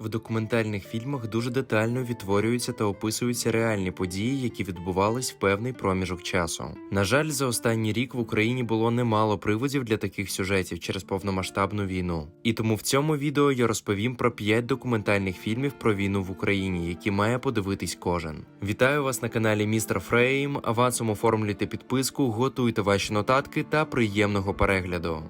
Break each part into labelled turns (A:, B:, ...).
A: В документальних фільмах дуже детально відтворюються та описуються реальні події, які відбувались в певний проміжок часу. На жаль, за останній рік в Україні було немало приводів для таких сюжетів через повномасштабну війну. І тому в цьому відео я розповім про 5 документальних фільмів про війну в Україні, які має подивитись кожен. Вітаю вас на каналі Містер Фрейм. Авансом оформлюйте підписку, готуйте ваші нотатки та приємного перегляду.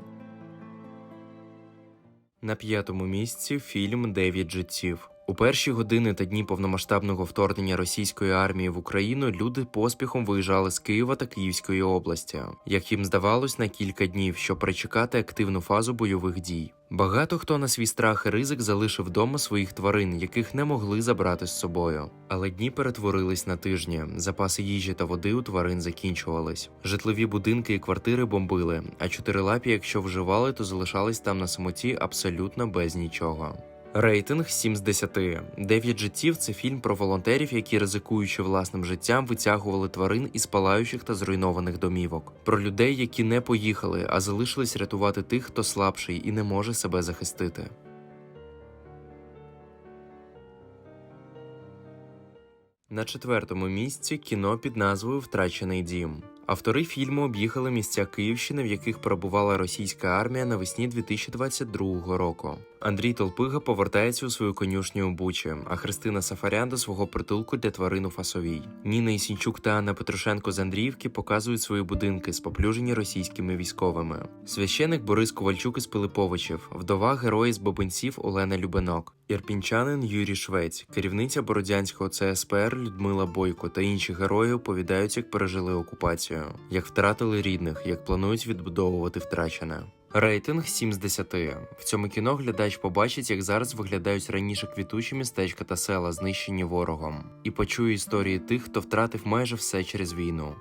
A: На п'ятому місці фільм Дев'ять життів. У перші години та дні повномасштабного вторгнення російської армії в Україну люди поспіхом виїжджали з Києва та Київської області, як їм здавалось, на кілька днів, щоб перечекати активну фазу бойових дій. Багато хто на свій страх і ризик залишив вдома своїх тварин, яких не могли забрати з собою. Але дні перетворились на тижні. Запаси їжі та води у тварин закінчувались. Житлові будинки і квартири бомбили, а чотирилапі, якщо вживали, то залишались там на самоті абсолютно без нічого. Рейтинг 7 з 10. Дев'ять життів це фільм про волонтерів, які ризикуючи власним життям, витягували тварин із палаючих та зруйнованих домівок. Про людей, які не поїхали, а залишились рятувати тих, хто слабший і не може себе захистити. На четвертому місці кіно під назвою Втрачений дім. Автори фільму об'їхали місця Київщини, в яких перебувала російська армія навесні 2022 року. Андрій Толпига повертається у свою конюшню у Бучі, а Христина Сафарян до свого притулку для тварин у Фасовій. Ніна Ісінчук та Анна Петрушенко з Андріївки показують свої будинки, споплюжені російськими військовими. Священик Борис Ковальчук із Пилиповичів, вдова герої з Бобинців Олена Любенок, ірпінчанин Юрій Швець, керівниця Бородянського ЦСПР Людмила Бойко та інші герої оповідають, як пережили окупацію, як втратили рідних, як планують відбудовувати втрачене. Рейтинг 7 з 10. В цьому кіно глядач побачить, як зараз виглядають раніше квітучі містечка та села, знищені ворогом, і почує історії тих, хто втратив майже все через війну.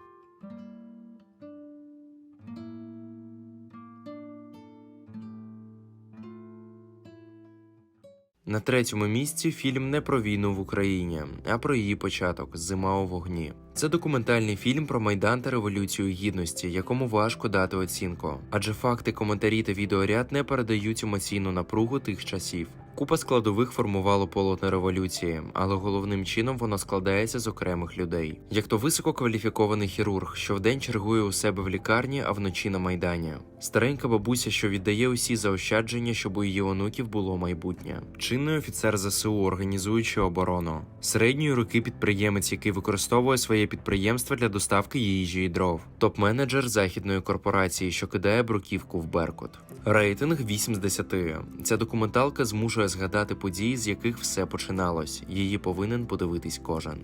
A: На третьому місці фільм не про війну в Україні, а про її початок Зима у вогні. Це документальний фільм про майдан та революцію гідності, якому важко дати оцінку, адже факти, коментарі та відеоряд не передають емоційну напругу тих часів. Купа складових формувало полотно революції, але головним чином воно складається з окремих людей, як то висококваліфікований хірург, що вдень чергує у себе в лікарні, а вночі на майдані. Старенька бабуся, що віддає усі заощадження, щоб у її онуків було майбутнє. Чинний офіцер ЗСУ, організуючи оборону, середньої руки підприємець, який використовує своє підприємство для доставки їжі і дров, топ-менеджер західної корпорації, що кидає бруківку в Беркут. Рейтинг 8 з 10. Ця документалка змушує згадати події, з яких все починалось. Її повинен подивитись кожен.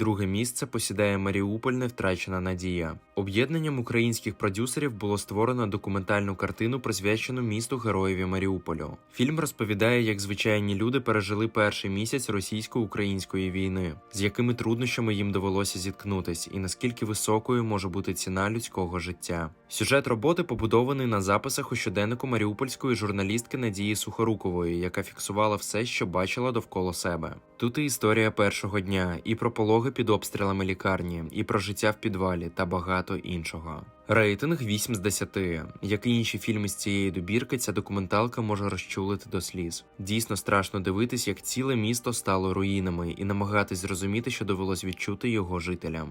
A: Друге місце посідає Маріуполь не втрачена надія. Об'єднанням українських продюсерів було створено документальну картину, присвячену місту героєві Маріуполю. Фільм розповідає, як звичайні люди пережили перший місяць російсько-української війни, з якими труднощами їм довелося зіткнутись, і наскільки високою може бути ціна людського життя. Сюжет роботи побудований на записах у щоденнику маріупольської журналістки Надії Сухорукової, яка фіксувала все, що бачила довкола себе. Тут і історія першого дня, і про пологи під обстрілами лікарні, і про життя в підвалі та багато іншого. Рейтинг 8 з 10. Як і інші фільми з цієї добірки, ця документалка може розчулити до сліз. Дійсно страшно дивитись, як ціле місто стало руїнами, і намагатись зрозуміти, що довелось відчути його жителям.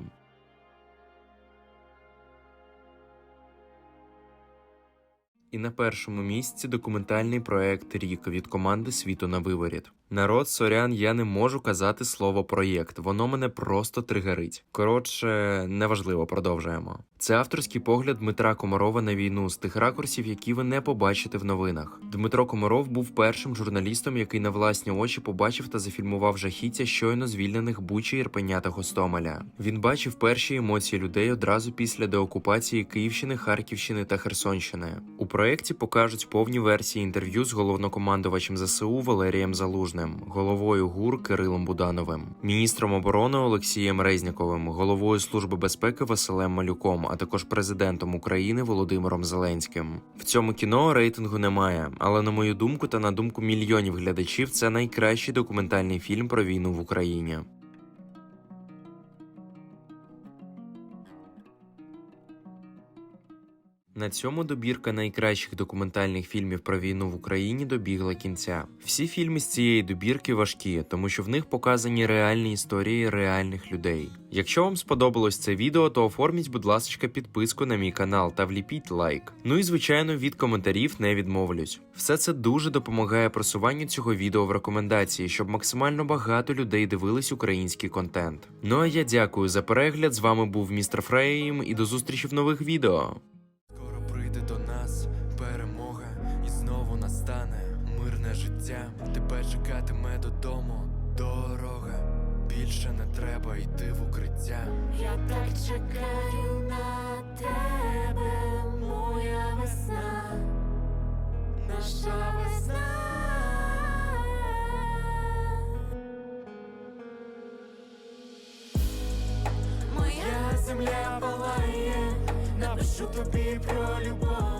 A: І на першому місці документальний проект Рік від команди Світу на виворіт. Народ, сорян, я не можу казати слово проєкт, воно мене просто тригерить. Коротше, неважливо, продовжуємо. Це авторський погляд Дмитра Комарова на війну з тих ракурсів, які ви не побачите в новинах. Дмитро Комаров був першим журналістом, який на власні очі побачив та зафільмував жахіття щойно звільнених Бучі, Ірпеня та Гостомеля. Він бачив перші емоції людей одразу після деокупації Київщини, Харківщини та Херсонщини. У проєкті покажуть повні версії інтерв'ю з головнокомандувачем ЗСУ Валерієм Залужним, головою ГУР Кирилом Будановим, міністром оборони Олексієм Резніковим, головою Служби безпеки Василем Малюком, а також президентом України Володимиром Зеленським. В цьому кіно рейтингу немає, але на мою думку та на думку мільйонів глядачів, це найкращий документальний фільм про війну в Україні. На цьому добірка найкращих документальних фільмів про війну в Україні добігла кінця. Всі фільми з цієї добірки важкі, тому що в них показані реальні історії реальних людей. Якщо вам сподобалось це відео, то оформіть, будь ласка, підписку на мій канал та вліпіть лайк. Ну і звичайно, від коментарів не відмовлюсь. Все це дуже допомагає просуванню цього відео в рекомендації, щоб максимально багато людей дивились український контент. Ну а я дякую за перегляд. З вами був містер Фрейм і до зустрічі в нових відео.
B: Життя. Тебе чекатиме додому дорога. Більше не треба йти в укриття.
C: Я так чекаю на тебе, моя весна, наша весна. Моя земля палає, напишу тобі про любов.